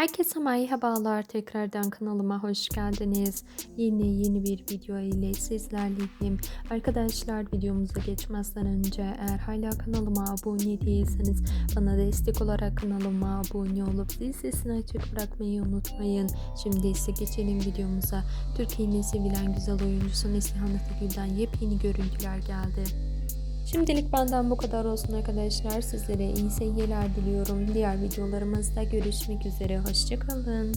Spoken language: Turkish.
Herkese merhabalar. Tekrardan kanalıma hoş geldiniz. Yeni yeni bir video ile sizlerleyim. Arkadaşlar videomuza geçmezden önce eğer hala kanalıma abone değilseniz bana destek olarak kanalıma abone olup zil sesini açık bırakmayı unutmayın. Şimdi ise geçelim videomuza. Türkiye'nin sevilen güzel oyuncusu Neslihan Ategül'den yepyeni görüntüler geldi. Şimdilik benden bu kadar olsun arkadaşlar. Sizlere iyi seyirler diliyorum. Diğer videolarımızda görüşmek üzere. Hoşçakalın.